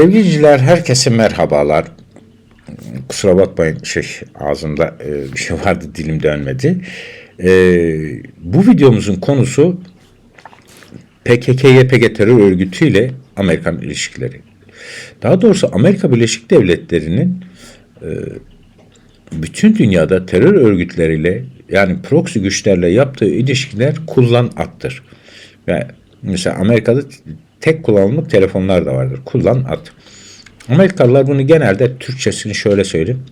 Sevgiliciler herkese merhabalar. Kusura bakmayın şey ağzımda e, bir şey vardı dilim dönmedi. E, bu videomuzun konusu PKK-YPG terör örgütü ile Amerikan ilişkileri. Daha doğrusu Amerika Birleşik Devletleri'nin e, bütün dünyada terör örgütleriyle yani proxy güçlerle yaptığı ilişkiler kullan attır. Ve mesela Amerika'da tek kullanımlık telefonlar da vardır. Kullan at. Amerikalılar bunu genelde Türkçesini şöyle söyleyeyim.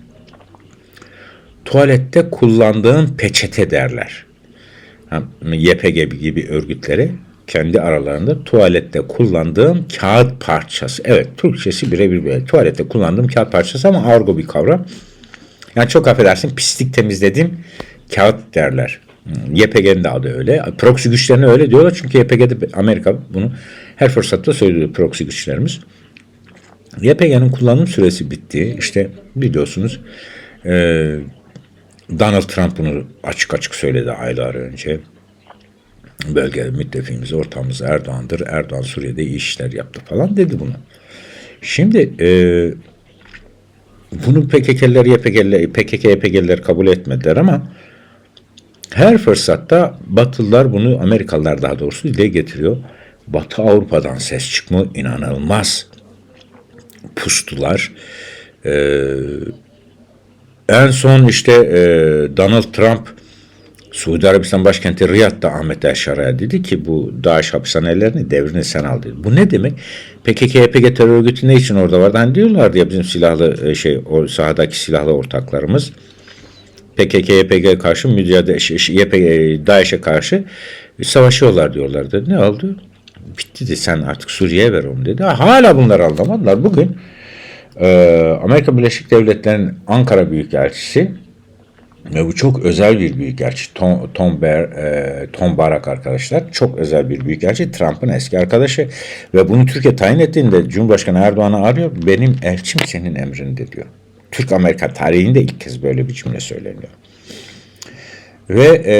Tuvalette kullandığın peçete derler. YPG gibi örgütlere kendi aralarında tuvalette kullandığım kağıt parçası. Evet Türkçesi birebir böyle. Tuvalette kullandığım kağıt parçası ama argo bir kavram. Yani çok affedersin pislik temizlediğim kağıt derler. Hmm, YPG'nin de adı öyle. Proxy güçlerine öyle diyorlar çünkü YPG'de Amerika bunu her fırsatta söylüyor proxy güçlerimiz. YPG'nin kullanım süresi bitti. İşte biliyorsunuz e, Donald Trump bunu açık açık söyledi aylar önce. Bölge müttefiğimiz, ortağımız Erdoğan'dır. Erdoğan Suriye'de iyi işler yaptı falan dedi bunu. Şimdi e, bunu PKK'liler, YPG'liler, PKK, YPG'liler kabul etmediler ama her fırsatta Batılılar bunu, Amerikalılar daha doğrusu dile getiriyor. Batı Avrupa'dan ses çıkma inanılmaz pustular. Ee, en son işte e, Donald Trump Suudi Arabistan başkenti Riyad'da Ahmet Eşar'a dedi ki bu DAEŞ hapishanelerini devrini sen al dedi. Bu ne demek? PKK, YPG terör örgütü ne için orada vardı? Hani diyorlardı ya bizim silahlı şey o sahadaki silahlı ortaklarımız PKK, YPG karşı mücadele YPG, DAEŞ'e karşı savaşıyorlar diyorlardı. Ne oldu? Bitti de sen artık Suriye'ye ver onu dedi. Hala bunları anlamadılar. Bugün e, Amerika Birleşik Devletleri'nin Ankara Büyükelçisi ve bu çok özel bir büyükelçi. Tom, Tom, Bear, e, Tom Barak arkadaşlar. Çok özel bir büyükelçi. Trump'ın eski arkadaşı. Ve bunu Türkiye tayin ettiğinde Cumhurbaşkanı Erdoğan'ı arıyor. Benim elçim senin emrinde diyor. Türk-Amerika tarihinde ilk kez böyle bir cümle söyleniyor. Ve e,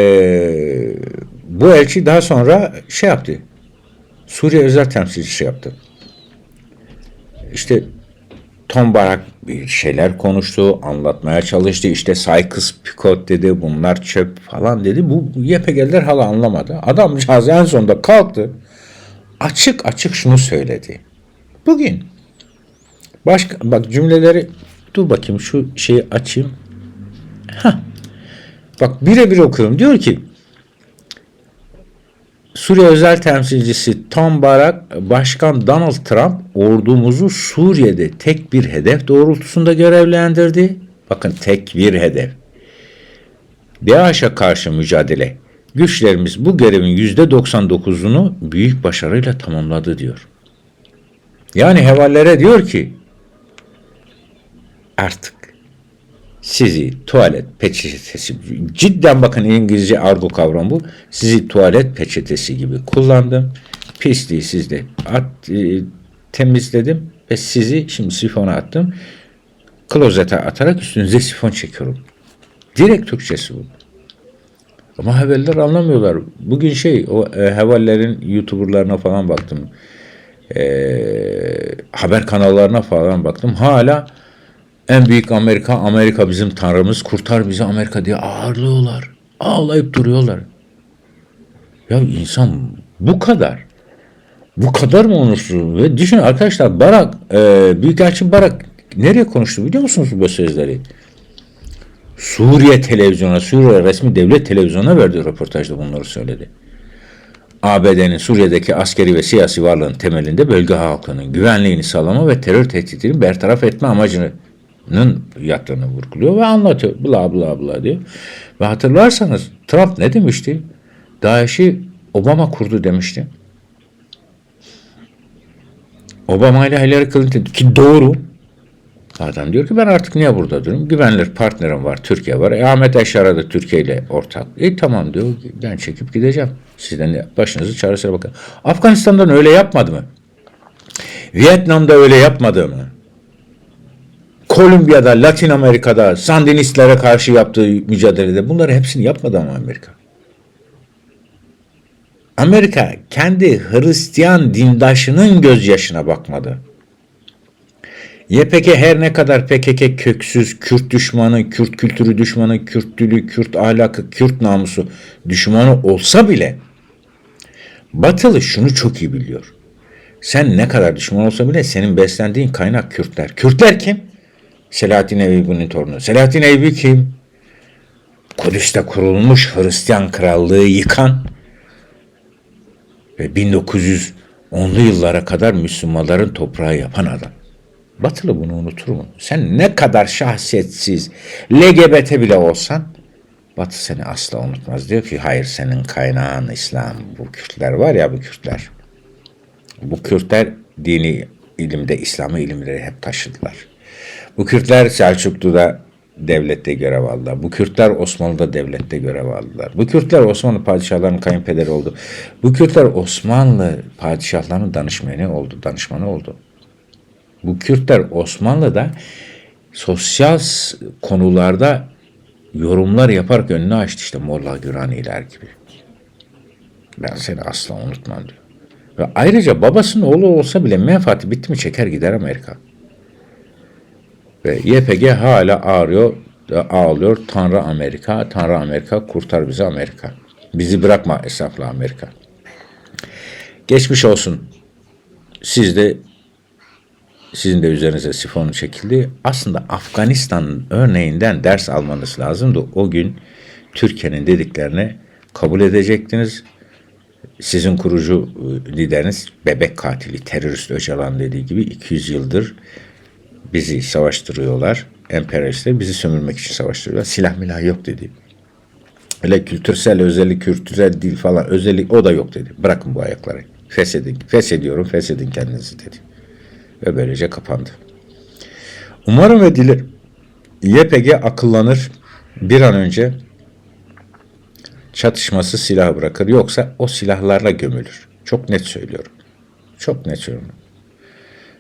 bu elçi daha sonra şey yaptı. Suriye özel temsilcisi yaptı. İşte Tom Barak bir şeyler konuştu, anlatmaya çalıştı. İşte Sykes-Picot dedi, bunlar çöp falan dedi. Bu YPG'liler hala anlamadı. Adamcağız en sonunda kalktı. Açık açık şunu söyledi. Bugün başka bak cümleleri dur bakayım şu şeyi açayım. Heh. Bak birebir okuyorum. Diyor ki Suriye özel temsilcisi Tom Barak, Başkan Donald Trump ordumuzu Suriye'de tek bir hedef doğrultusunda görevlendirdi. Bakın tek bir hedef. DAEŞ'e karşı mücadele. Güçlerimiz bu görevin yüzde 99'unu büyük başarıyla tamamladı diyor. Yani hevallere diyor ki artık sizi tuvalet peçetesi cidden bakın İngilizce argo kavram bu. Sizi tuvalet peçetesi gibi kullandım. Pisliği sizde at, e, temizledim ve sizi şimdi sifona attım. Klozete atarak üstünüze sifon çekiyorum. Direkt Türkçesi bu. Ama haberler anlamıyorlar. Bugün şey o e, haberlerin YouTuber'larına falan baktım. E, haber kanallarına falan baktım. Hala en büyük Amerika, Amerika bizim tanrımız, kurtar bizi Amerika diye ağırlıyorlar. Ağlayıp duruyorlar. Ya insan bu kadar. Bu kadar mı onursuz? Ve düşün arkadaşlar Barak, e, Büyükelçi Barak nereye konuştu biliyor musunuz bu sözleri? Suriye televizyona, Suriye resmi devlet televizyona verdiği röportajda bunları söyledi. ABD'nin Suriye'deki askeri ve siyasi varlığın temelinde bölge halkının güvenliğini sağlama ve terör tehditini bertaraf etme amacını yattığını vurguluyor ve anlatıyor. Bla bla bla diyor. Ve hatırlarsanız Trump ne demişti? DAEŞ'i Obama kurdu demişti. Obama ile Hillary Clinton ki doğru. Adam diyor ki ben artık niye burada durayım? Güvenilir partnerim var, Türkiye var. E, Ahmet Eşar'a da Türkiye ile ortak. E tamam diyor ben çekip gideceğim. Sizden de başınızı çaresine bakın. Afganistan'dan öyle yapmadı mı? Vietnam'da öyle yapmadı mı? Kolombiya'da, Latin Amerika'da Sandinistlere karşı yaptığı mücadelede bunları hepsini yapmadı ama Amerika. Amerika kendi Hristiyan dindaşının gözyaşına bakmadı. YPG her ne kadar PKK köksüz, Kürt düşmanı, Kürt kültürü düşmanı, Kürt dili, Kürt ahlakı, Kürt namusu düşmanı olsa bile Batılı şunu çok iyi biliyor. Sen ne kadar düşman olsa bile senin beslendiğin kaynak Kürtler. Kürtler kim? Selahattin Eyyubi'nin torunu. Selahattin Eyyubi kim? Kudüs'te kurulmuş Hristiyan krallığı yıkan ve 1910'lu yıllara kadar Müslümanların toprağı yapan adam. Batılı bunu unutur mu? Sen ne kadar şahsiyetsiz, LGBT bile olsan Batı seni asla unutmaz. Diyor ki hayır senin kaynağın İslam. Bu Kürtler var ya bu Kürtler. Bu Kürtler dini ilimde İslami ilimleri hep taşıdılar. Bu Kürtler Selçuklu'da devlette görev aldılar. Bu Kürtler Osmanlı'da devlette görev aldılar. Bu Kürtler Osmanlı padişahlarının kayınpederi oldu. Bu Kürtler Osmanlı padişahlarının danışmanı oldu, danışmanı oldu. Bu Kürtler Osmanlı'da sosyal konularda yorumlar yaparak önünü açtı işte Molla Güraniler gibi. Ben seni asla unutmam diyor. Ve ayrıca babasının oğlu olsa bile menfaati bitti mi çeker gider Amerika. Ve YPG hala ağrıyor, ağlıyor. Tanrı Amerika, Tanrı Amerika, kurtar bizi Amerika. Bizi bırakma esafla Amerika. Geçmiş olsun. Siz de sizin de üzerinize sifon çekildi. Aslında Afganistan örneğinden ders almanız lazımdı. O gün Türkiye'nin dediklerini kabul edecektiniz. Sizin kurucu e, lideriniz bebek katili, terörist Öcalan dediği gibi 200 yıldır bizi savaştırıyorlar. Emperyalistler bizi sömürmek için savaştırıyorlar. Silah milah yok dedi. Öyle kültürsel özellik, kültürel dil falan özellik o da yok dedi. Bırakın bu ayakları. Feshedin. Feshediyorum, feshedin kendinizi dedi. Ve böylece kapandı. Umarım ve dilerim YPG akıllanır bir an önce çatışması silahı bırakır. Yoksa o silahlarla gömülür. Çok net söylüyorum. Çok net söylüyorum.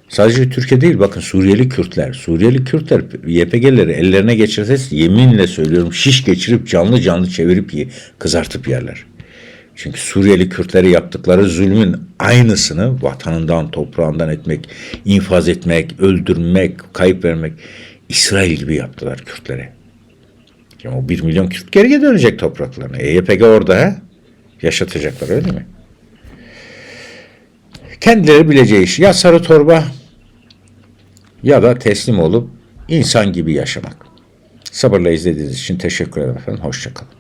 Sadece Türkiye değil bakın Suriyeli Kürtler. Suriyeli Kürtler YPG'leri ellerine geçirse yeminle söylüyorum şiş geçirip canlı canlı çevirip kızartıp yerler. Çünkü Suriyeli Kürtleri yaptıkları zulmün aynısını vatanından, toprağından etmek, infaz etmek, öldürmek, kayıp vermek İsrail gibi yaptılar Kürtlere. Yani o bir milyon Kürt geriye dönecek topraklarına. E, YPG orada ha? Yaşatacaklar öyle mi? Kendileri bileceği iş. Ya sarı torba ya da teslim olup insan gibi yaşamak. Sabırla izlediğiniz için teşekkür ederim efendim. Hoşçakalın.